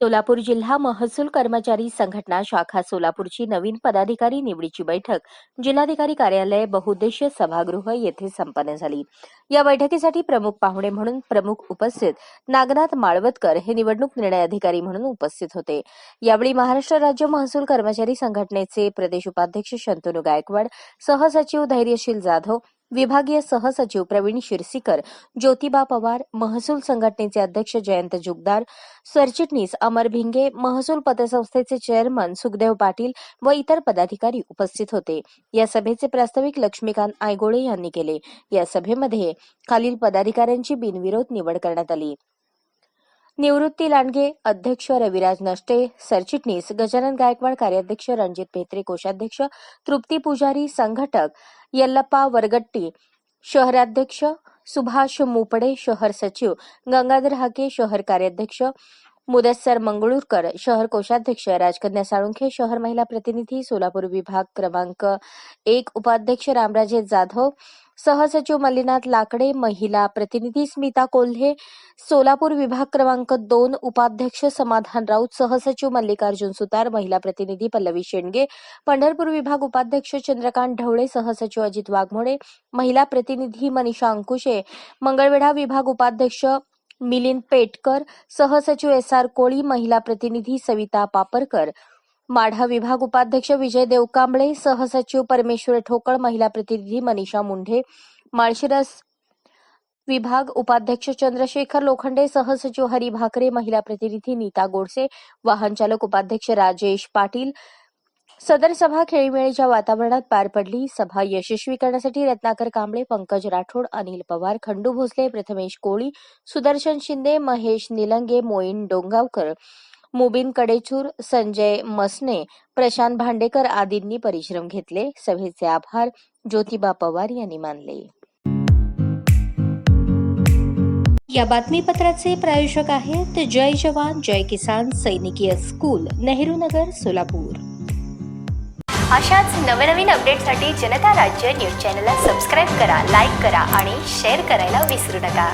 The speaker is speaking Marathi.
सोलापूर जिल्हा महसूल कर्मचारी संघटना शाखा सोलापूरची नवीन पदाधिकारी निवडीची बैठक. जिल्हाधिकारी कार्यालय बहुउद्देशीय सभागृह येथे संपन्न झाली. या बैठकीसाठी प्रमुख पाहुणे म्हणून प्रमुख उपस्थित नागनाथ माळवतकर हे निवडणूक निर्णय अधिकारी म्हणून उपस्थित होते. यावेळी महाराष्ट्र राज्य महसूल कर्मचारी संघटनेचे प्रदेश उपाध्यक्ष शंतनू गायकवाड सहसचिव धैर्यशील जाधव विभागीय सहसचिव प्रवीण शिरसीकर ज्योतिबा पवार महसूल संघटनेचे अध्यक्ष जयंत जुगदार सरचिटणीस अमर भिंगे महसूल पतसंस्थेचे चेअरमन सुखदेव पाटील व इतर पदाधिकारी उपस्थित होते. या सभेचे प्रास्ताविक लक्ष्मीकांत आयगोळे यांनी केले. या सभेमध्ये खालील पदाधिकाऱ्यांची बिनविरोध निवड करण्यात आली. निवृत्ती लांडगे अध्यक्ष रविराज नष्टे सरचिटणीस गजानन गायकवाड कार्याध्यक्ष रणजित भेत्रे कोषाध्यक्ष तृप्ती पुजारी संघटक यल्लप्पा वरगट्टी शहराध्यक्ष सुभाष मुपडे शहर सचिव गंगाधर हाके शहर कार्याध्यक्ष मुदस्सर मंगळूरकर शहर कोषाध्यक्ष राजकन्या साळुंखे शहर महिला प्रतिनिधी सोलापूर विभाग क्रमांक एक उपाध्यक्ष रामराजे जाधव सहसचिव मल्लीनाथ लाकडे महिला प्रतिनिधी स्मिता कोल्हे सोलापूर विभाग क्रमांक दोन उपाध्यक्ष समाधान राऊत सहसचिव मल्लिकार्जुन सुतार महिला प्रतिनिधी पल्लवी शेंडगे पंढरपूर विभाग उपाध्यक्ष चंद्रकांत ढवळे सहसचिव अजित वाघमोडे महिला प्रतिनिधी मनीषा अंकुशे मंगळवेढा विभाग उपाध्यक्ष मिलिंद पेटकर सहसचिव एस आर कोळी महिला प्रतिनिधी सविता पापरकर. माढा विभाग उपाध्यक्ष विजय देवकांबळे सहसचिव परमेश्वर ठोकळ महिला प्रतिनिधी मनीषा मुंढे माळशिरस विभाग उपाध्यक्ष चंद्रशेखर लोखंडे सहसचिव हरी भाकरे महिला प्रतिनिधी नीता गोडसे वाहन चालक उपाध्यक्ष राजेश पाटील. सदर सभा खेळीमेळीच्या वातावरणात पार पडली. सभा यशस्वी करण्यासाठी रत्नाकर कांबळे पंकज राठोड अनिल पवार खंडू भोसले प्रथमेश कोळी सुदर्शन शिंदे महेश निलंगे मोईन डोंगावकर मुबीन कडेचूर संजय मसने प्रशांत भांडेकर आदींनी परिश्रम घेतले. सभेचे आभार. ज्योतिबा पवार यांनी मानले. या बातमीपत्राचे प्रायोजक आहेत जय जवान जय किसान सैनिकीय स्कूल नेहरू नगर सोलापूर. अशाच नवनवीन अपडेटसाठी जनता राज्य न्यूज चॅनलला सबस्क्राईब करा लाईक करा आणि शेअर करायला विसरू नका.